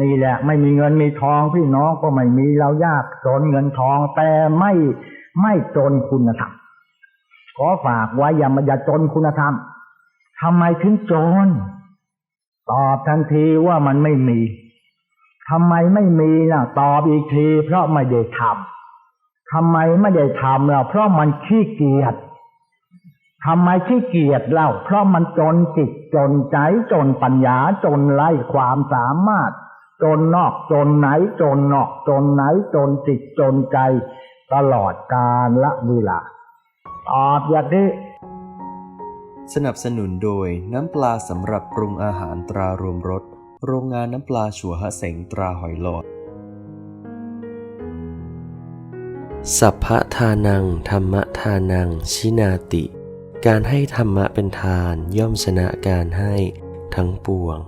นี่แหละไม่มีเงินมีทองพี่น้องก็ไม่มีเรายากจนเงินทองแต่ไม่ไม่จนคุณธรรมขอฝากไว้อย่ามาอย่าจนคุณธรรมทำไมถึงจน ตอบทันทีว่ามันไม่มีทำไมไม่มีล่ะ ตอบอีกที เพราะไม่ได้ทำทำไมไม่ได้ทำล่ะเพราะมันขี้เกียจทำไมขี้เกียจเล่า เพราะมันจนจิตจนใจจนปัญญาจนไร้ความสามารถ จนนอกจนไหนจนนอกจนไหนจนจิตจนใจ ตลอดกาลละเวลาตอบอย่างนี้สนับสนุนโดยน้ำปลาสำหรับปรุงอาหารตรารวมรสโรงงานน้ำปลาชัวฮะเสงตราหอยหลอด สัพพะทานัง ธรรมทานัง ชินาติ การให้ธรรมะเป็นทานย่อมชนะการให้ทั้งปวง